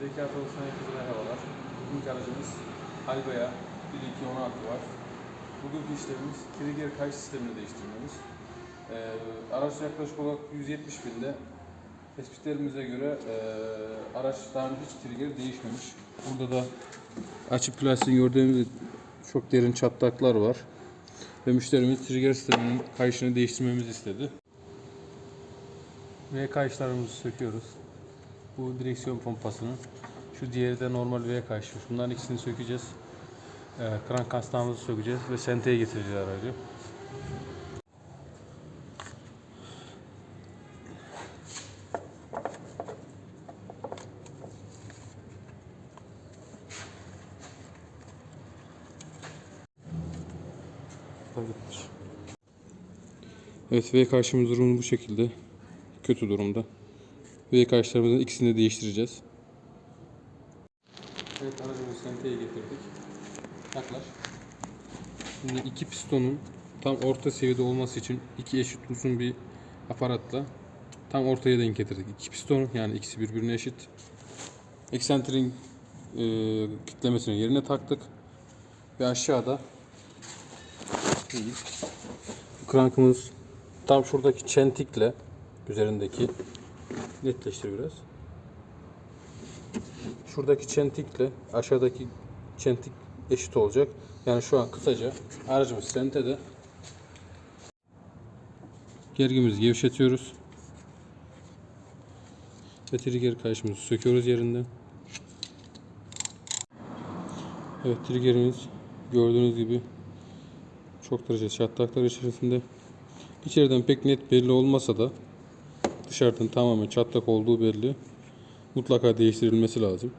Zeki Otobüs'ten herkese merhabalar. Bugünkü aracımız Albea 1216 var. Bugünkü işlemimiz trigger kayış sistemini değiştirmemiz. Ee, araç yaklaşık olarak 170 binde. Tespitlerimize göre e, araç daha önce hiç trigger değişmemiş. Burada da açık plastiğin gördüğümüz çok derin çatlaklar var. Ve müşterimiz trigger sisteminin kayışını değiştirmemizi istedi. V kayışlarımızı söküyoruz. Bu direksiyon pompasının. Şu diğeri de normal V kayışı. Bunların ikisini sökeceğiz. Ee, krank kastağımızı sökeceğiz ve senteye getireceğiz aracı. Evet V karşımız durumu bu şekilde. Kötü durumda. V karşılarımızın ikisini de değiştireceğiz. Evet aracımızı senteye getirdik. Yaklaş. Şimdi iki pistonun tam orta seviyede olması için iki eşit uzun bir aparatla tam ortaya denk getirdik. İki piston yani ikisi birbirine eşit. Eksentrin e, kitlemesini yerine taktık. Ve aşağıda krankımız tam şuradaki çentikle üzerindeki netleştir biraz. Şuradaki çentikle aşağıdaki çentik eşit olacak. Yani şu an kısaca aracımız sentede. Gergimizi gevşetiyoruz. Ve trigger kayışımızı söküyoruz yerinden. Evet triggerimiz gördüğünüz gibi çok derece çatlaklar içerisinde. İçeriden pek net belli olmasa da dışarıdan tamamen çatlak olduğu belli. Mutlaka değiştirilmesi lazım.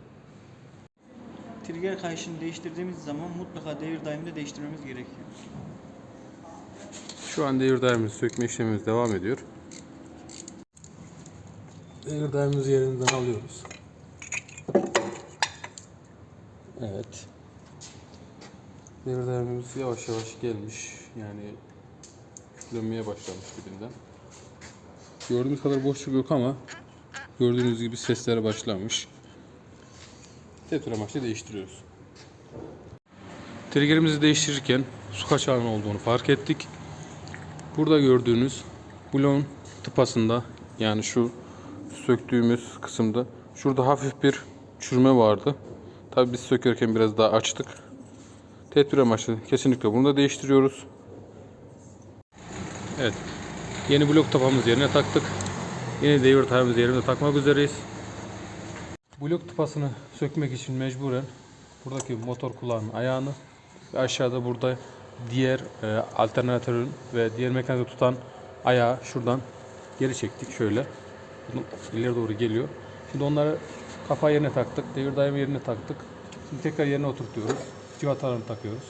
Trigger kayışını değiştirdiğimiz zaman mutlaka devir daimini değiştirmemiz gerekiyor. Şu an devir daimimizi sökme işlemimiz devam ediyor. Devir daimimizi yerinden alıyoruz. Evet. Devir daimimiz yavaş yavaş gelmiş. Yani dönmeye başlamış dibinden. Gördüğümüz kadar boşluk yok ama gördüğünüz gibi sesler başlamış. Tekrar amaçlı değiştiriyoruz. Triggerimizi değiştirirken su kaçağının olduğunu fark ettik. Burada gördüğünüz bloğun tıpasında yani şu söktüğümüz kısımda şurada hafif bir çürüme vardı. Tabi biz sökerken biraz daha açtık. Tedbir amaçlı kesinlikle bunu da değiştiriyoruz. Evet. Yeni blok tapamızı yerine taktık. Yeni devir tayımızı yerine takmak üzereyiz. Blok tıpasını sökmek için mecburen buradaki motor kulağının ayağını ve aşağıda burada diğer e, alternatörün ve diğer mekanizma tutan ayağı şuradan geri çektik şöyle. Bunu ileri doğru geliyor. Şimdi onları kafa yerine taktık. Devir daimi yerine taktık. Şimdi tekrar yerine oturtuyoruz. Civatalarını takıyoruz.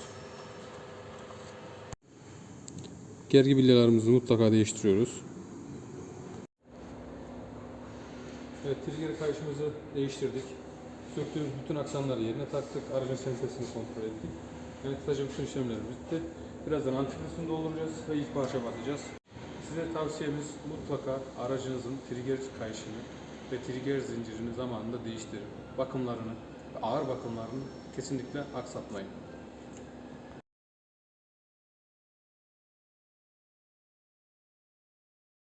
Gergi bilyalarımızı mutlaka değiştiriyoruz. Evet, trigger kayışımızı değiştirdik. Söktüğümüz bütün aksamları yerine taktık. Aracın sensesini kontrol ettik. Yani kısaca bütün işlemlerimiz bitti. Birazdan antifrizini dolduracağız ve ilk parça bakacağız. Size tavsiyemiz mutlaka aracınızın trigger kayışını ve trigger zincirini zamanında değiştirin. Bakımlarını ağır bakımlarını kesinlikle aksatmayın.